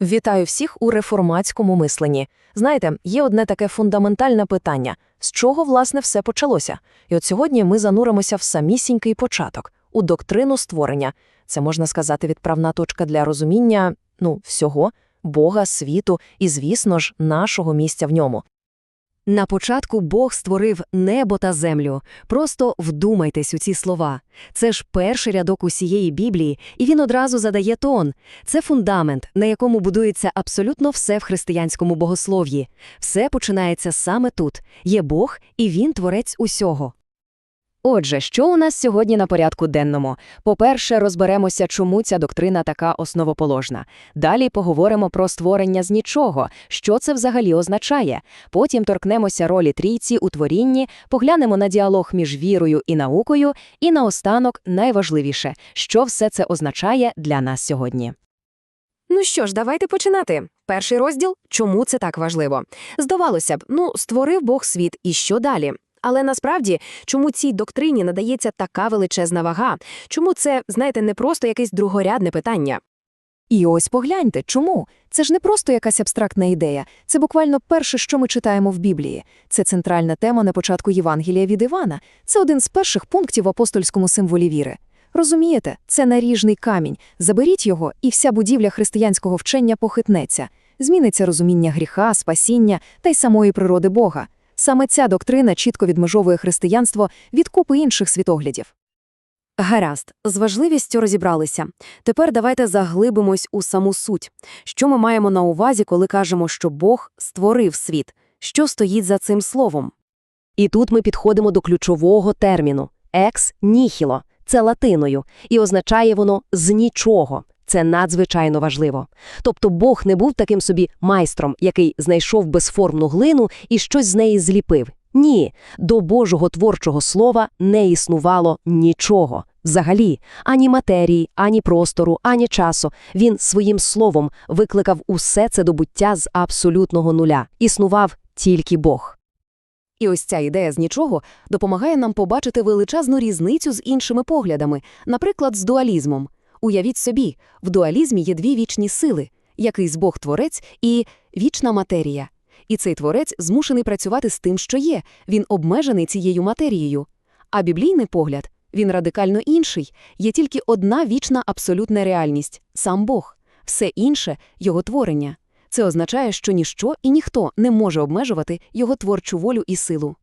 Вітаю всіх у реформатському мисленні. Знаєте, є одне таке фундаментальне питання: з чого власне все почалося? І от сьогодні ми зануримося в самісінький початок, у доктрину створення. Це можна сказати відправна точка для розуміння ну, всього Бога, світу і, звісно ж, нашого місця в ньому. На початку Бог створив небо та землю. Просто вдумайтесь у ці слова. Це ж перший рядок усієї Біблії, і він одразу задає тон. Це фундамент, на якому будується абсолютно все в християнському богослов'ї. Все починається саме тут. Є Бог, і він творець усього. Отже, що у нас сьогодні на порядку денному? По-перше, розберемося, чому ця доктрина така основоположна. Далі поговоримо про створення з нічого, що це взагалі означає. Потім торкнемося ролі трійці у творінні, поглянемо на діалог між вірою і наукою, і наостанок найважливіше, що все це означає для нас сьогодні. Ну що ж, давайте починати. Перший розділ чому це так важливо? Здавалося б, ну, створив Бог світ, і що далі? Але насправді, чому цій доктрині надається така величезна вага? Чому це, знаєте, не просто якесь другорядне питання? І ось погляньте, чому? Це ж не просто якась абстрактна ідея, це буквально перше, що ми читаємо в Біблії. Це центральна тема на початку Євангелія від Івана. Це один з перших пунктів в апостольському символі віри. Розумієте, це наріжний камінь. Заберіть його, і вся будівля християнського вчення похитнеться. Зміниться розуміння гріха, спасіння та й самої природи Бога. Саме ця доктрина чітко відмежовує християнство від купи інших світоглядів. Гаразд, з важливістю розібралися. Тепер давайте заглибимось у саму суть. Що ми маємо на увазі, коли кажемо, що Бог створив світ? Що стоїть за цим словом? І тут ми підходимо до ключового терміну екс ніхіло. Це латиною, і означає воно з нічого. Це надзвичайно важливо. Тобто Бог не був таким собі майстром, який знайшов безформну глину і щось з неї зліпив. Ні, до Божого творчого слова не існувало нічого. Взагалі, ані матерії, ані простору, ані часу. Він своїм словом викликав усе це до буття з абсолютного нуля. Існував тільки Бог. І ось ця ідея з нічого допомагає нам побачити величезну різницю з іншими поглядами, наприклад, з дуалізмом. Уявіть собі, в дуалізмі є дві вічні сили – якийсь Бог-творець і вічна матерія. І цей творець змушений працювати з тим, що є, він обмежений цією матерією. А біблійний погляд, він радикально інший, є тільки одна вічна абсолютна реальність – сам Бог. Все інше – його творення. Це означає, що ніщо і ніхто не може обмежувати його творчу волю і силу.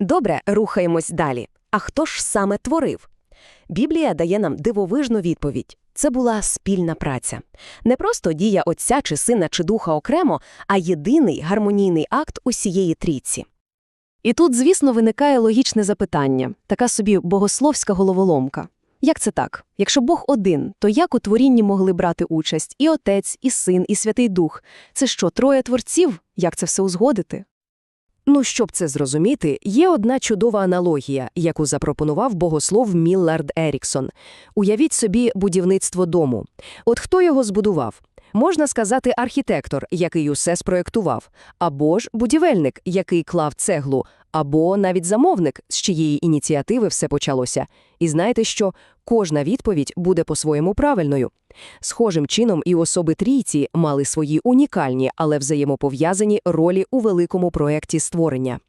Добре, рухаємось далі. А хто ж саме творив? Біблія дає нам дивовижну відповідь. Це була спільна праця. Не просто дія Отця чи Сина чи Духа окремо, а єдиний гармонійний акт усієї трійці. І тут, звісно, виникає логічне запитання, така собі богословська головоломка. Як це так? Якщо Бог один, то як у творінні могли брати участь і Отець, і Син, і Святий Дух? Це що, троє творців? Як це все узгодити? Ну, щоб це зрозуміти, є одна чудова аналогія, яку запропонував богослов Міллард Еріксон. Уявіть собі будівництво дому. От хто його збудував? Можна сказати, архітектор, який усе спроєктував, або ж будівельник, який клав цеглу, або навіть замовник, з чиєї ініціативи все почалося. І знаєте що? Кожна відповідь буде по-своєму правильною. Схожим чином і особи трійці мали свої унікальні, але взаємопов'язані ролі у великому проєкті створення.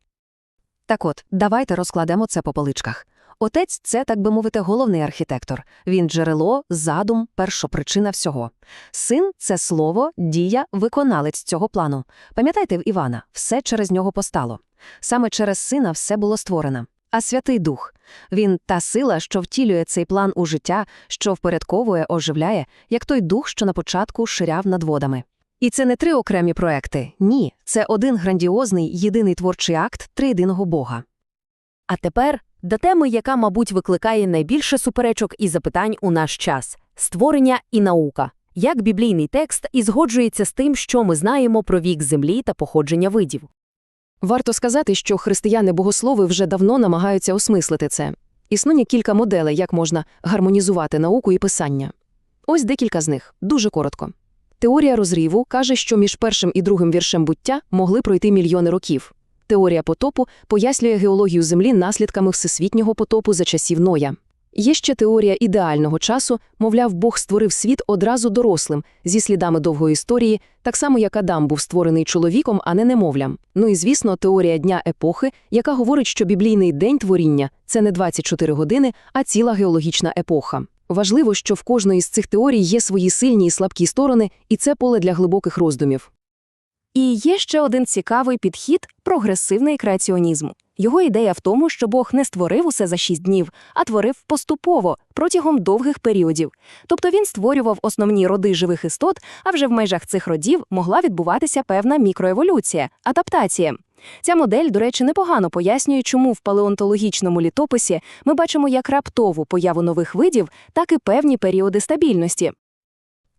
Так от, давайте розкладемо це по поличках. Отець – це, так би мовити, головний архітектор. Він джерело, задум, першопричина всього. Син – це слово, дія, виконалець цього плану. Пам'ятайте в Івана, все через нього постало. Саме через сина все було створено. А Святий Дух – він та сила, що втілює цей план у життя, що впорядковує, оживляє, як той дух, що на початку ширяв над водами. І це не три окремі проекти. Ні, це один грандіозний, єдиний творчий акт триєдиного Бога. А тепер до теми, яка, мабуть, викликає найбільше суперечок і запитань у наш час – створення і наука. Як біблійний текст і згоджується з тим, що ми знаємо про вік землі та походження видів. Варто сказати, що християни-богослови вже давно намагаються осмислити це. Існує кілька моделей, як можна гармонізувати науку і писання. Ось декілька з них, дуже коротко. Теорія розріву каже, що між першим і другим віршем буття могли пройти мільйони років. Теорія потопу пояснює геологію Землі наслідками всесвітнього потопу за часів Ноя. Є ще теорія ідеального часу, мовляв, Бог створив світ одразу дорослим, зі слідами довгої історії, так само як Адам був створений чоловіком, а не немовлям. Ну і, звісно, теорія дня епохи, яка говорить, що біблійний день творіння – це не 24 години, а ціла геологічна епоха. Важливо, що в кожної з цих теорій є свої сильні і слабкі сторони, і це поле для глибоких роздумів. І є ще один цікавий підхід – прогресивний креаціонізм. Його ідея в тому, що Бог не створив усе за шість днів, а творив поступово, протягом довгих періодів. Тобто він створював основні роди живих істот, а вже в межах цих родів могла відбуватися певна мікроеволюція, адаптація. Ця модель, до речі, непогано пояснює, чому в палеонтологічному літописі ми бачимо як раптову появу нових видів, так і певні періоди стабільності.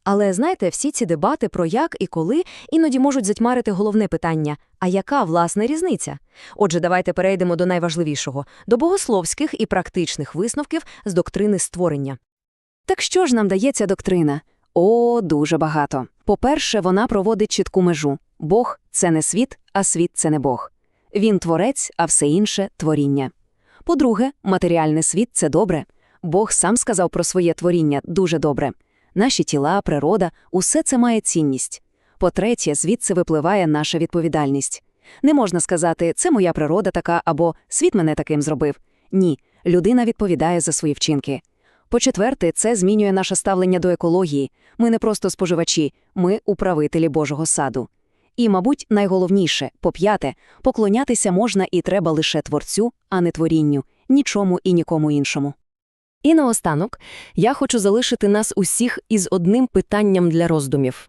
Але знаєте, всі ці дебати про як і коли іноді можуть затьмарити головне питання – а яка власне різниця? Отже, давайте перейдемо до найважливішого – до богословських і практичних висновків з доктрини створення. Так що ж нам дає ця доктрина? О, дуже багато. По-перше, вона проводить чітку межу. Бог – це не світ, а світ – це не Бог. Він творець, а все інше – творіння. По-друге, матеріальний світ – це добре. Бог сам сказав про своє творіння дуже добре. Наші тіла, природа – усе це має цінність. По-третє, звідси випливає наша відповідальність. Не можна сказати «це моя природа така» або «світ мене таким зробив». Ні, людина відповідає за свої вчинки. По-четверте, це змінює наше ставлення до екології. Ми не просто споживачі, ми управителі Божого саду. І, мабуть, найголовніше, по-п'яте, поклонятися можна і треба лише творцю, а не творінню, нічому і нікому іншому. І наостанок, я хочу залишити нас усіх із одним питанням для роздумів.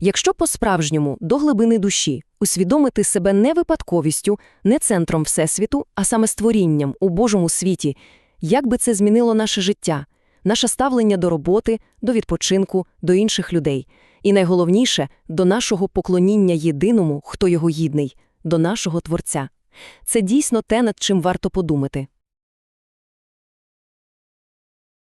Якщо по-справжньому, до глибини душі, усвідомити себе не випадковістю, не центром Всесвіту, а саме створінням у Божому світі, як би це змінило наше життя, наше ставлення до роботи, до відпочинку, до інших людей, і найголовніше – до нашого поклоніння єдиному, хто його гідний, до нашого Творця. Це дійсно те, над чим варто подумати.